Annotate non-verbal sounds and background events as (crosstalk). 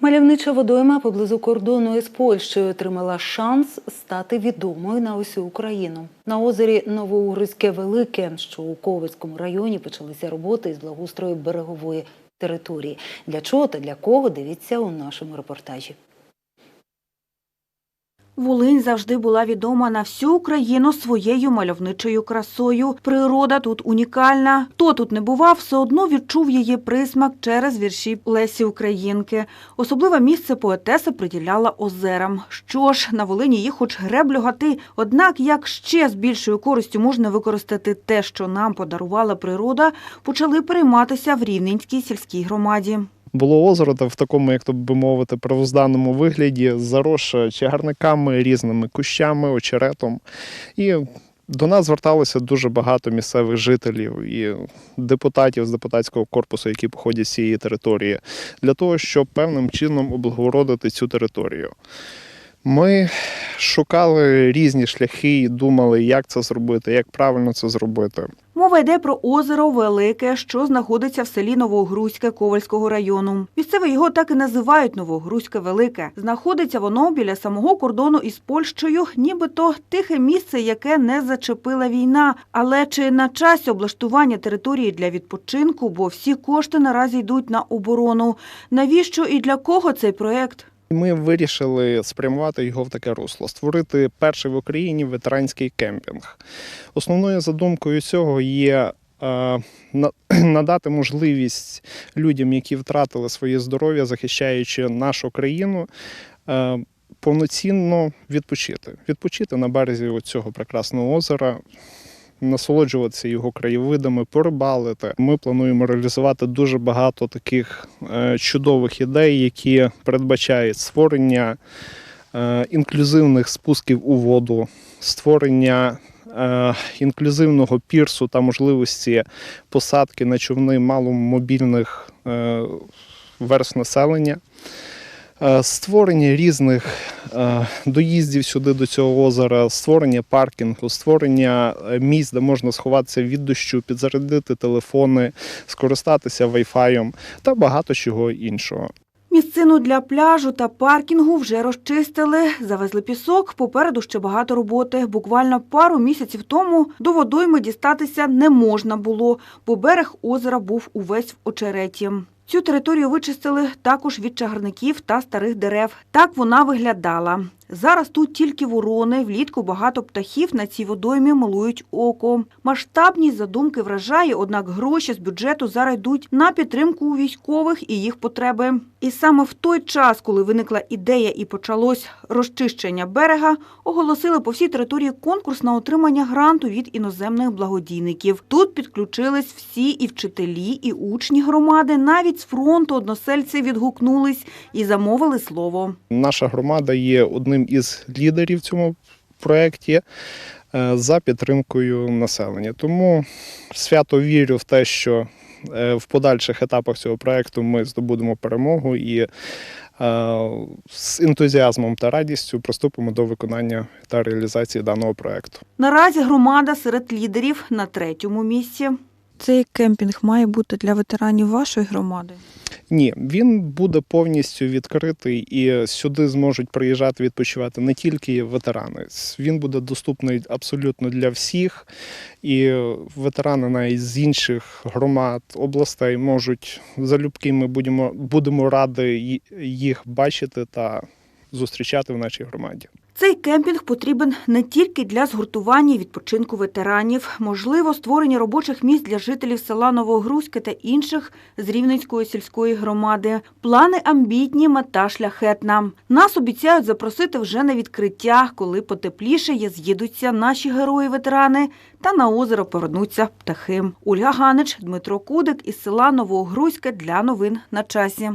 Мальовнича водойма поблизу кордону із Польщею отримала шанс стати відомою на усю Україну. На озері Новоугризьке Велике, що у Ковицькому районі почалися роботи із благоустрою берегової території. Для чого та для кого дивіться у нашому репортажі. Волинь завжди була відома на всю Україну своєю мальовничою красою. Природа тут унікальна. Хто тут не бував, все одно відчув її присмак через вірші Лесі Українки. Особливе місце поетеса приділяла озерам. Що ж, на Волині їх хоч греблю гати. Однак, як ще з більшою користю можна використати те, що нам подарувала природа, почали перейматися в Рівненській сільській громаді. Було озеро та в такому, як то би мовити, правозданому вигляді, заросше чагарниками, різними кущами, очеретом. І до нас зверталося дуже багато місцевих жителів і депутатів з депутатського корпусу, які походять з цієї території, для того, щоб певним чином облагородити цю територію. Ми шукали різні шляхи і думали, як це зробити, як правильно це зробити. Мова йде про озеро Велике, що знаходиться в селі Новогрузьке Ковальського району. Місцеві його так і називають Новогрузьке Велике. Знаходиться воно біля самого кордону із Польщею, нібито тихе місце, яке не зачепила війна. Але чи на часі облаштування території для відпочинку, бо всі кошти наразі йдуть на оборону. Навіщо і для кого цей проект? Ми вирішили спрямувати його в таке русло, створити перший в Україні ветеранський кемпінг. Основною задумкою цього є е, (clears throat) надати можливість людям, які втратили своє здоров'я, захищаючи нашу країну. е, Повноцінно відпочити, відпочити на березі цього прекрасного озера, насолоджуватися його краєвидами, порибалити. Ми плануємо реалізувати дуже багато таких е, чудових ідей, які передбачають створення е, інклюзивних спусків у воду, створення е, інклюзивного пірсу та можливості посадки на човни маломобільних верст населення. Е, Створення різних е, доїздів сюди до цього озера, створення паркінгу, створення е, місць, де можна сховатися від дощу, підзарядити телефони, скористатися вайфаєм та багато чого іншого. Місцину для пляжу та паркінгу вже розчистили, завезли пісок. Попереду ще багато роботи. Буквально пару місяців тому до водойми дістатися не можна було, бо берег озера був увесь в очереті. Цю територію вичистили також від чагарників та старих дерев. Так вона виглядала. Зараз тут тільки ворони, влітку багато птахів на цій водоймі милують око. Масштабність задумки вражає, однак гроші з бюджету зараз йдуть на підтримку військових і їх потреби. І саме в той час, коли виникла ідея і почалось розчищення берега, оголосили по всій території конкурс на отримання гранту від іноземних благодійників. Тут підключились всі і вчителі, і учні громади. Навіть з фронту односельці відгукнулись і замовили слово. Наша громада є одним із лідерів в цьому проєкті е, за підтримкою населення. Тому свято вірю в те, що е, в подальших етапах цього проєкту ми здобудемо перемогу і е, з ентузіазмом та радістю приступимо до виконання та реалізації даного проєкту. Наразі громада серед лідерів на третьому місці. Цей кемпінг має бути для ветеранів вашої громади. Ні, він буде повністю відкритий і сюди зможуть приїжджати відпочивати не тільки ветерани. Він буде доступний абсолютно для всіх. І ветерани навіть з інших громад, областей можуть залюбки ми будемо, будемо раді їх бачити та зустрічати в нашій громаді. Цей кемпінг потрібен не тільки для згуртування і відпочинку ветеранів, можливо, створення робочих місць для жителів села Новогрузьке та інших з Рівненської сільської громади. Плани амбітні, мета шляхетна. Нас обіцяють запросити вже на відкриття, коли потепліше з'їдуться наші герої-ветерани та на озеро повернуться птахи. Ольга Ганич, Дмитро Кудик із села Новогрузьке для новин на часі.